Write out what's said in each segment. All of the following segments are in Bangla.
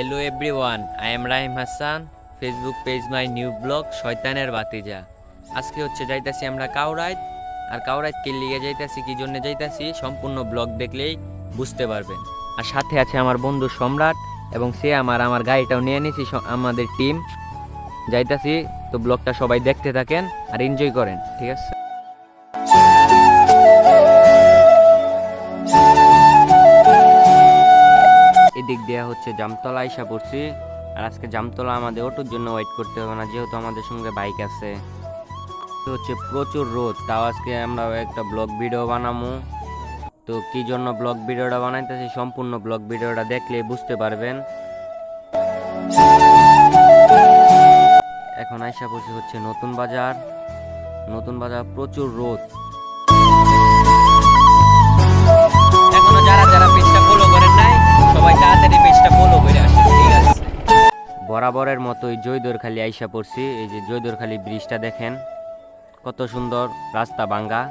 Hello everyone I am Rahim Hasan Facebook page my new blog শয়তানের বাতিজা আজকে হচ্ছে যাইতাছি আমরা কাউরাইত আর কাউরাইত কে লিগে যাইতাছি, কি জন্য যাইতাছি, সম্পূর্ণ ব্লগ দেখলেই বুঝতে পারবেন। আর সাথে আছে আমার বন্ধু সম্রাট, এবং সে আমার আমার গাড়িটাও নিয়ে নিয়েছি আমাদের টিম যাইতাছি, তো ব্লগটা সবাই দেখতে থাকেন আর এনজয় করেন, ঠিক আছে? এদিক দেওয়া হচ্ছে জামতলা আইসা পড়ছি। আর আজকে জামতলা আমাদের অটোর জন্য ওয়েট করতে হবে না, যেহেতু আমাদের সঙ্গে বাইক আছে। তো হচ্ছে প্রচুর রোদ, তাও আজকে আমরা একটা ব্লগ ভিডিও বানাবো তো কি জন্য ব্লগ ভিডিওটা বানাইতেছি, সম্পূর্ণ ব্লগ ভিডিওটা দেখলে বুঝতে পারবেন। এখন আইসা পড়ছি হচ্ছে নতুন বাজার। নতুন বাজার প্রচুর রোদ। সবাই তাড়াতাড়ি পেজটা ফলো করে আসেন ঠিক আছে? বরাবরের মতোই জয়দরখালি আইসা পড়ছি, এই যে জয়দরখালি ব্রিজটা দেখেন, কত সুন্দর রাস্তা ভাঙ্গা।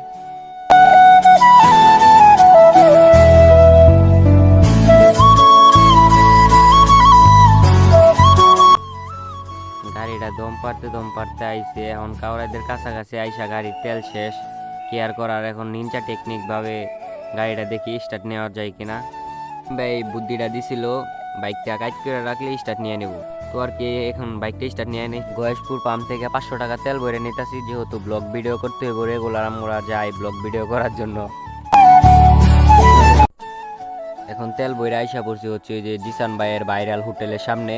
গাড়িটা দম পারতে দম পারতে আইছে, এখন কাউরাইদের কাছাকাছি আইসা গাড়ির তেল শেষ। কেয়ার করার, এখন নিনজা টেকনিক ভাবে গাড়িটা দেখি স্টার্ট নেওয়া যায় কিনা। ভাই বুদ্ধিটা দিছিল, বাইকটা কাজ করে রাখলে স্টার্ট নিয়ে নেব। তো আর কি, এখন বাইকটা স্টার্ট নিয়ে নি গয়েশপুর পাম্প থেকে পাঁচশো টাকা তেল ভরে নিতেছি, যেহেতু ব্লগ ভিডিও করতে হবে রেগুলার আমরা যাই ব্লগ ভিডিও করার জন্য। এখন তেল বইরা আইসা পড়ছি হচ্ছে যে জিসান ভাইয়ের ভাইরাল হোটেলের সামনে।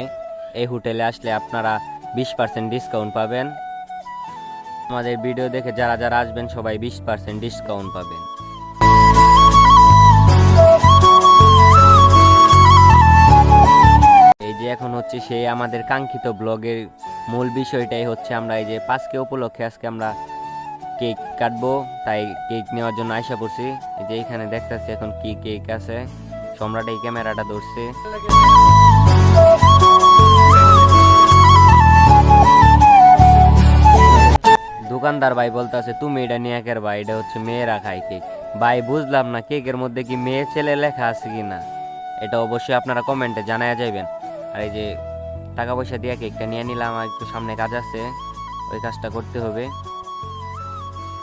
এই হোটেলে আসলে আপনারা বিশ পার্সেন্ট ডিসকাউন্ট পাবেন। আমাদের ভিডিও দেখে যারা যারা আসবেন, সবাই বিশ পার্সেন্ট ডিসকাউন্ট পাবেন। যে এখন হচ্ছে সেই আমাদের কাঙ্ক্ষিত ব্লগের মূল বিষয়টাই হচ্ছে আমরা এই যে পাঁচকে উপলক্ষে আজকে আমরা কেক কাটবো, তাই কেক নেওয়ার জন্য আশা করছি। যে এখানে দেখতেছি এখন কি কেক আছে। সম্রাট এই ক্যামেরাটা ধরছে। দোকানদার ভাই বলতেছে, তুমি এটা নিয়ে কের ভাই, এটা হচ্ছে মেয়েরা খায় কেক। ভাই, বুঝলাম না কেকের মধ্যে কি মেয়ে ছেলে লেখা আছে কি না এটা অবশ্যই আপনারা কমেন্টে জানায়া যাবেন আর এই যে টাকা পয়সা দিয়ে কেকটা নিয়ে নিলাম, আর একটু সামনে কাজ আছে, ওই কাজটা করতে হবে।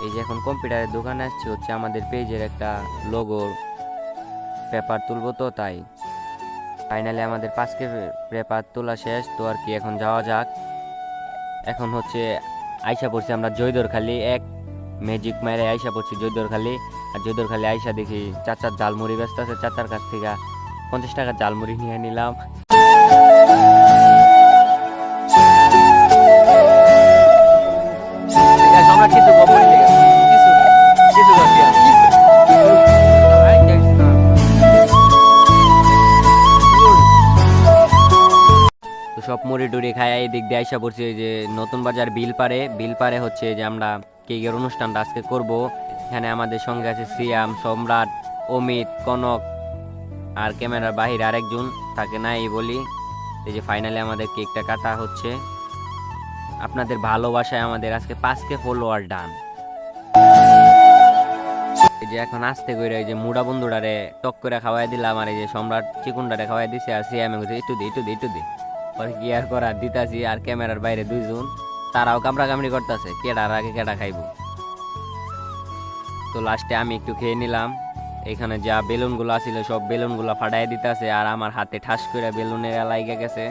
এই যে এখন কম্পিউটারের দোকানে আসছি, হচ্ছে আমাদের পেজের একটা লোগোর পেপার তুলবো তো, তাই। ফাইনালি আমাদের পাঁচকে পেপার তোলা শেষ, তো আর কি এখন যাওয়া যাক। এখন হচ্ছে আইসা পড়ছি আমরা জয়দরখালি এক, ম্যাজিক মারে আইসা পড়ছি জয়দরখালি আর জয়দরখালি আইসা দেখি চাচার জালমুড়ি ব্যস্ত আছে, চাচার কাছ থেকে পঞ্চাশ টাকা জালমুড়ি নিয়ে নিলাম। খাই এই দিক দিয়ে আইসা পড়ছি যে নতুন বাজার বিল পারে বিল পারে হচ্ছে যে আমরা কেকের অনুষ্ঠানটা আজকে করব। এখানে আমাদের সঙ্গে আছে সিয়াম, সম্রাট, অমিত, কনক আর ক্যামেরার বাহির আরেকজন থাকে না এই বলি। এই যে ফাইনালি আমাদের কেকটা কাটা হচ্ছে। আপনাদের ভালোবাসায় আমাদের আজকে পাঁচকে ফলোয়ার ডান এই যে এখন আসতে করে এই যে মুড়া বন্ধুটারে টক করে খাওয়াই দিলাম আর এই যে সম্রাট চিকুনটারে খাওয়াই দিছে আর সিয়ামে একটু দে একটু দে একটু দে। পরে কি আর করার? দিতাছি আর ক্যামেরার বাইরে দুইজন। তারাও কামড়া কামড়ি করতেছে কেডার আগে কেডা খাইব। তো লাস্টে আমি একটু খেয়ে নিলাম। এখানে যা বেলুনগুলো আছিল, সব বেলুনগুলো ফাটাই দিতেছে, আর আমার হাতে ঠাস করে বেলুনের লাইগে গেছে।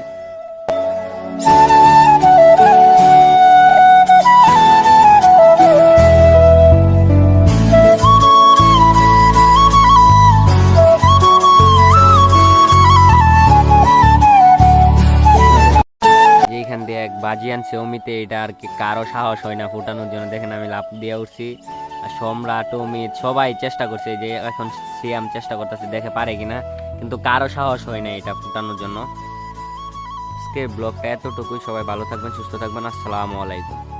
এখান দিয়ে বাজি আনছে অমিতে, এটা আর কি কারও সাহস হয় না ফুটানোর জন্য। দেখেন আমি লাভ দিয়ে উঠছি। আর সম্রাট, অমিত, সবাই চেষ্টা করছে যে এখন সিয়াম চেষ্টা করতেছে, দেখে পারে কিনা। কিন্তু কারও সাহস হয় না এটা ফুটানোর জন্য। আজকে ব্লগটা এতটুকুই। সবাই ভালো থাকবেন, সুস্থ থাকবেন। আসসালামু আলাইকুম।